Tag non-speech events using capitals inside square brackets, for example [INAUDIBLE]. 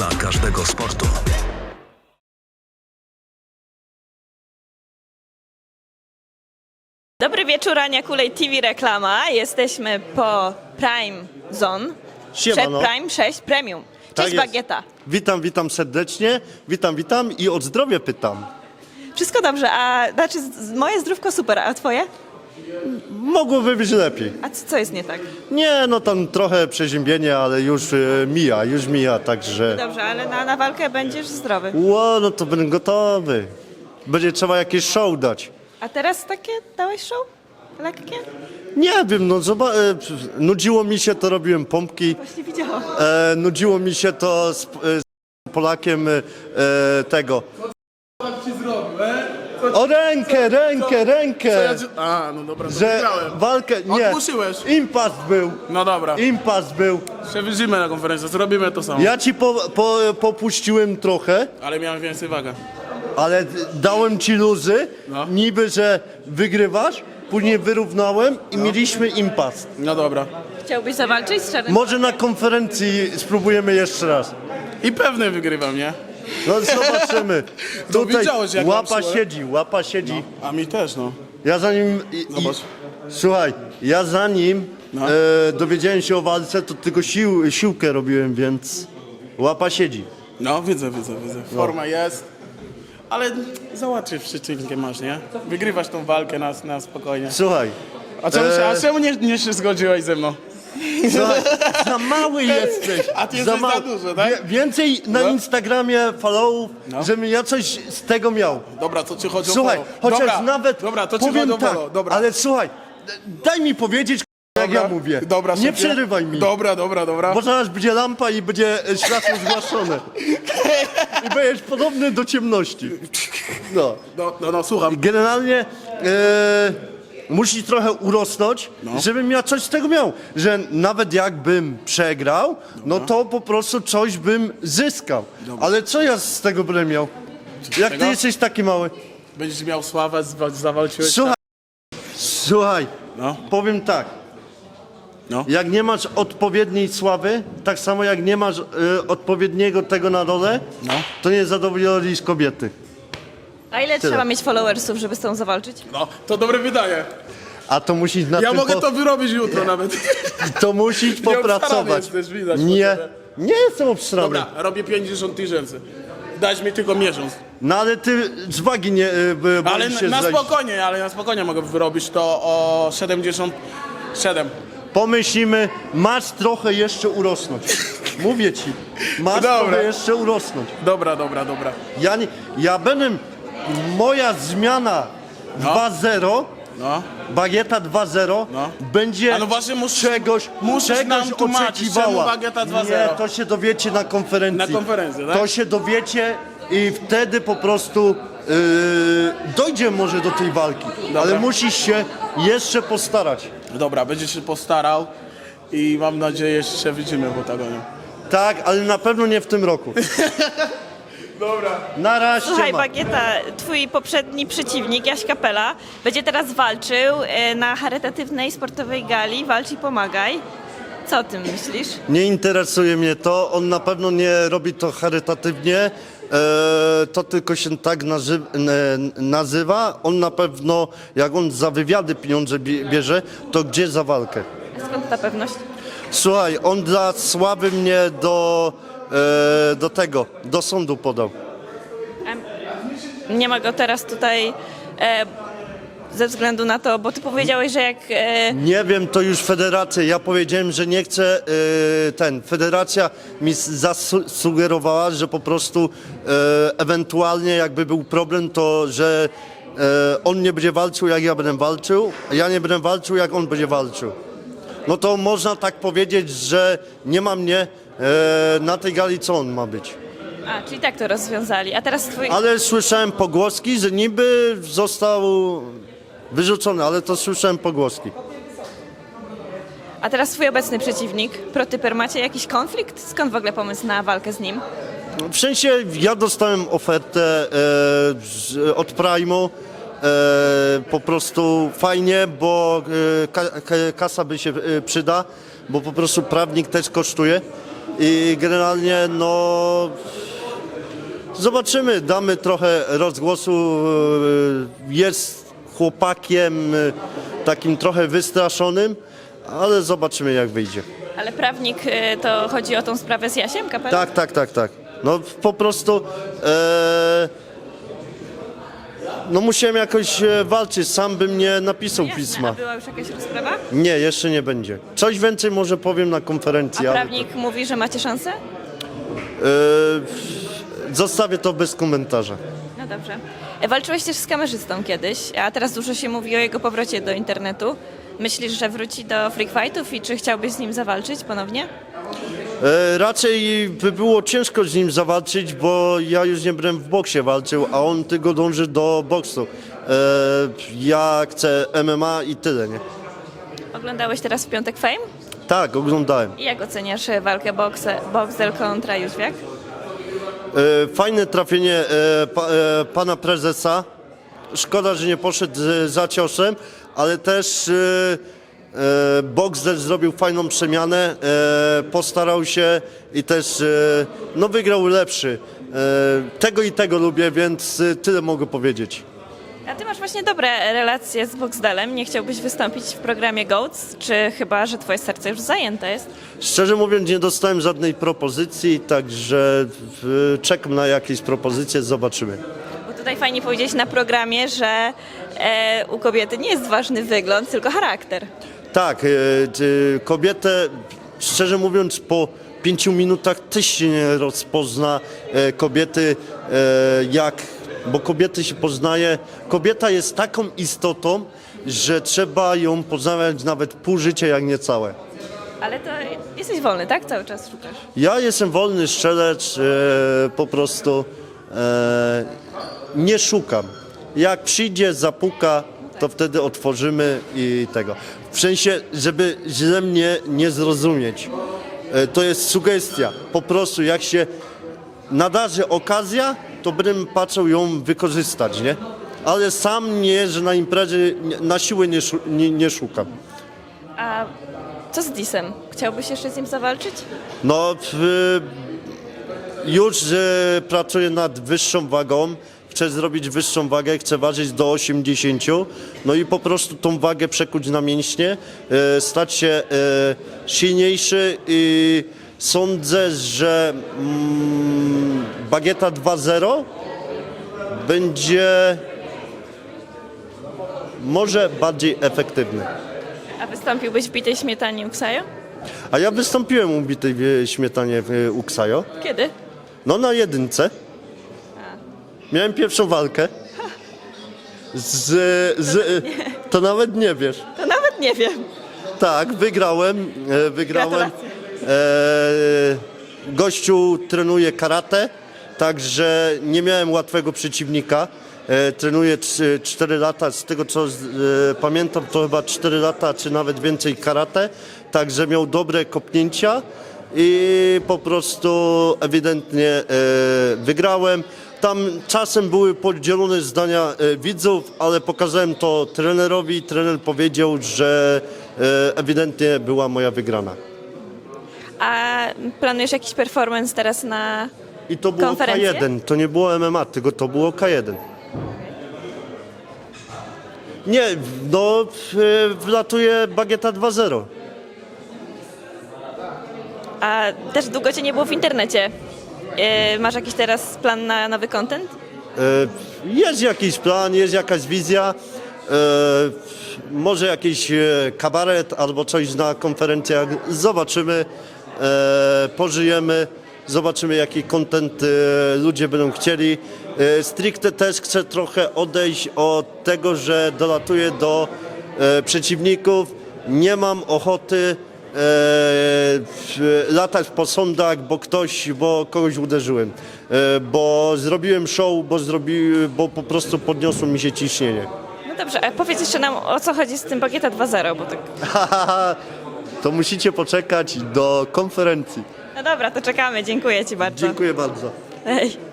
dla każdego sportu. Dobry wieczór, Ania Kulej TV Reklama. Jesteśmy po Prime Zone. Siemano. Przed Prime 6 Premium. Cześć Tak jest. Bagieta. Witam, witam serdecznie. Witam, witam i o zdrowie pytam. Wszystko dobrze, a znaczy z- z- moje zdrówko super, a twoje? Mogłoby być lepiej. A co, co jest nie tak? Nie, no tam trochę przeziębienie, ale już e, mija, już mija, także... Dobrze, ale na, na walkę będziesz zdrowy. Ło, no to będę gotowy. Będzie trzeba jakieś show dać. A teraz takie dałeś show? Lekkie? Nie wiem, no zoba- e, nudziło mi się, to robiłem pompki. Właśnie widziałam. E, nudziło mi się to z, e, z Polakiem e, e, tego. O rękę, rękę, rękę! Ja ci... A, no dobra, to Że wygrałem. walkę, nie, Odmuszyłeś. impas był, No dobra, impas był. się widzimy na konferencji, zrobimy to samo. Ja ci po, po, popuściłem trochę, Ale miałem więcej wagę. ale dałem ci luzy, No. niby, że wygrywasz, później wyrównałem i mieliśmy impas. No dobra. Chciałbyś zawalczyć z czarnym? Może na konferencji spróbujemy jeszcze raz. I pewnie wygrywam, nie? No zobaczymy. [LAUGHS] To widziałeś, jak łapa mam siłę? siedzi, łapa siedzi. A mi też, no. Ja zanim... I, i, słuchaj, ja zanim No. e, dowiedziałem się o walce, to tylko sił, siłkę robiłem, więc łapa siedzi. No, widzę, widzę, widzę. Forma jest. Ale załatwisz przeciwnikiem masz, nie? Wygrywasz tą walkę na, na spokojnie. Słuchaj, A czemu, się, a Eee. czemu nie, nie się zgodziłeś ze mną? Za, [LAUGHS] za mały jesteś. A ty jesteś za dużo, tak? Wie, więcej na No. Instagramie followów, No. żebym ja coś z tego miał. Dobra, to ci chodzi Słuchaj, o polo. chociaż dobra, nawet Dobra, to ci powiem chodzi o tak, polo. Dobra. ale słuchaj, d- daj mi powiedzieć, jak Dobra. ja mówię. Dobra, Nie szefie. przerywaj mi. Dobra, dobra, dobra. Bo zaraz będzie lampa i będzie e, światło zgłaszone. I będziesz podobny do ciemności. No. No, no, no słucham. Generalnie e, musi trochę urosnąć, No. żebym ja coś z tego miał. Że nawet jakbym przegrał, no to po prostu coś bym zyskał. Ale co ja z tego będę miał? Jak ty tego? jesteś taki mały? Będziesz miał sławę, zwa- zawalczyłeś. Słuchaj, słuchaj, No. powiem tak. No. Jak nie masz odpowiedniej sławy, tak samo jak nie masz e, odpowiedniego tego na dole, No. to nie zadowolisz kobiety. A ile trzeba mieć followersów, żeby z tą zawalczyć? No, to dobre wydanie. A to musisz na Ja tym mogę po... to wyrobić jutro nawet. To musisz obstarany popracować. jesteś, widać po nie, tobie. nie jestem obstrany. Dobra, robię 50 tysięcy. Dać mi tylko miesiąc. No ale ty z wagi nie y, b- Ale na, się na zejść. spokojnie, ale na spokojnie mogę wyrobić to o 77. Pomyślimy, masz trochę jeszcze urosnąć. Mówię ci, masz Dobra. trochę jeszcze urosnąć. Dobra, dobra, dobra. Ja, nie, ja będę, moja zmiana No. 2-0, No. bagieta 2-0, No. będzie no właśnie musisz- czegoś, musisz czegoś oczekiwała. czemu bagieta 2:0? Nie, to się dowiecie na konferencji. Na konferencji, tak? To się dowiecie i wtedy po prostu yy, dojdzie może do tej walki. Ale musisz się jeszcze postarać. Dobra, będzie się postarał i mam nadzieję, że się widzimy w Otagonie. Tak, ale na pewno nie w tym roku. [LAUGHS] Dobra. Na razie. Słuchaj. Bagieta, twój poprzedni przeciwnik, Jaś Kapela, będzie teraz walczył e, na charytatywnej sportowej gali Walcz i Pomagaj. Co o tym myślisz? Nie interesuje mnie to. On na pewno nie robi to charytatywnie. E, to tylko się tak nazy- n- nazywa. On na pewno, jak on za wywiady pieniądze bie- bierze, to gdzie za walkę? Skąd ta pewność? Słuchaj, on dla sławy mnie do, e, do tego, do sądu podał. Nie ma go teraz tutaj e, ze względu na to, bo ty powiedziałeś, że jak... E, Nie wiem, to już federacja. Ja powiedziałem, że nie chcę e, ten. Federacja mi zasugerowała, że po prostu e, ewentualnie jakby był problem, to że e, on nie będzie walczył, jak ja będę walczył, a ja nie będę walczył, jak on będzie walczył. No to można tak powiedzieć, że nie ma mnie e, na tej gali, co on ma być. a, czyli tak to rozwiązali. A teraz twój... Ale słyszałem pogłoski, że niby został wyrzucony, ale to słyszałem pogłoski. A teraz twój obecny przeciwnik, Protyper, macie jakiś konflikt? Skąd w ogóle pomysł na walkę z nim? W sensie ja dostałem ofertę e, z, od Prime'u. E, po prostu fajnie, bo e, ka, ka, kasa by się e, przyda, bo po prostu prawnik też kosztuje. i generalnie no zobaczymy, damy trochę rozgłosu. Jest chłopakiem takim trochę wystraszonym, ale zobaczymy jak wyjdzie. Ale prawnik, to chodzi o tą sprawę z Jasiem Kapelą? Tak, tak, tak, tak. No po prostu e, no musiałem jakoś e, walczyć, sam bym nie napisał Jasne. A pisma. była już jakaś rozprawa? Nie, jeszcze nie będzie. Coś więcej może powiem na konferencji, A ale prawnik mówi, że macie szansę? e, zostawię to bez komentarza. No dobrze. E, Walczyłeś też z kamerzystą kiedyś, a teraz dużo się mówi o jego powrocie do internetu. Myślisz, że wróci do freak fightów i czy chciałbyś z nim zawalczyć ponownie? E, raczej by było ciężko z nim zawalczyć, bo ja już nie będę w boksie walczył, a on tylko dąży do boksu. E, ja chcę MMA i tyle, nie? Oglądałeś teraz w piątek Fame? Tak, oglądałem. I jak oceniasz e, walkę Boxe, Boxel kontra Jóźwiak? E, Fajne trafienie e, pa, e, pana prezesa. Szkoda, że nie poszedł e, za ciosem, ale też e, Boxer zrobił fajną przemianę, e, postarał się i też e, no, wygrał lepszy. E, tego i tego lubię, więc e, tyle mogę powiedzieć. A ty masz właśnie dobre relacje z Boxdelem. Nie chciałbyś wystąpić w programie GOATS? Czy chyba, że twoje serce już zajęte jest? Szczerze mówiąc, nie dostałem żadnej propozycji, także e, czekam na jakieś propozycje, zobaczymy. Bo tutaj fajnie powiedzieć na programie, że e, u kobiety nie jest ważny wygląd, tylko charakter. Tak, e, kobietę, szczerze mówiąc, po pięciu minutach też się nie rozpozna e, kobiety e, jak, bo kobiety się poznaje. Kobieta jest taką istotą, że trzeba ją poznawać nawet pół życia, jak nie całe. Ale to jesteś wolny, tak? Cały czas szukasz. Ja jestem wolny strzelec, e, po prostu e, nie szukam. Jak przyjdzie, zapuka, to wtedy otworzymy i tego. W sensie, żeby źle mnie nie zrozumieć. E, to jest sugestia. Po prostu jak się nadarzy okazja, to będę patrzył ją wykorzystać, nie? Ale sam nie, że na imprezie na siłę nie, nie, nie szukam. A co z Disem? Chciałbyś jeszcze z nim zawalczyć? No, w, już e, pracuję nad wyższą wagą. Chcę zrobić wyższą wagę, chcę ważyć do 80. No i po prostu tą wagę przekuć na mięśnie, e, stać się e, silniejszy i sądzę, że mm, bagieta 2.0 będzie może bardziej efektywny. A wystąpiłbyś w bitej śmietanie u Ksajo? A ja wystąpiłem u bitej e, śmietanie e, Uksajo. Kiedy? No na jedynce. Miałem pierwszą walkę. Z, z, to nawet nie wiesz. To nawet nie wiem. Tak, wygrałem. e, Wygrałem. Gratulacje. E, gościu trenuje karate, także nie miałem łatwego przeciwnika. E, trenuję 4 lata, z tego co e, pamiętam to chyba 4 lata czy nawet więcej karate, także miał dobre kopnięcia i po prostu ewidentnie e, wygrałem. Tam czasem były podzielone zdania e, widzów, ale pokazałem to trenerowi. Trener powiedział, że e, ewidentnie była moja wygrana. A planujesz jakiś performance teraz na I to było konferencję? K1, to nie było MMA, tylko to było K1. Nie, no w- wlatuje Bagieta 2.0. A też długo cię nie było w internecie. E, Masz jakiś teraz plan na nowy content? E, Jest jakiś plan, jest jakaś wizja. E, Może jakiś e, kabaret albo coś na konferencjach. Zobaczymy, e, pożyjemy, zobaczymy jaki content e, ludzie będą chcieli. E, Stricte też chcę trochę odejść od tego, że dolatuję do e, przeciwników. Nie mam ochoty e, latać po sądach, bo ktoś, bo kogoś uderzyłem, e, bo zrobiłem show, bo, zrobi, bo po prostu podniosło mi się ciśnienie. No dobrze, a powiedz jeszcze nam o co chodzi z tym Bagieta 2.0, bo tak... [LAUGHS] to musicie poczekać do konferencji. No dobra, to czekamy, dziękuję ci bardzo. Dziękuję bardzo. Hej.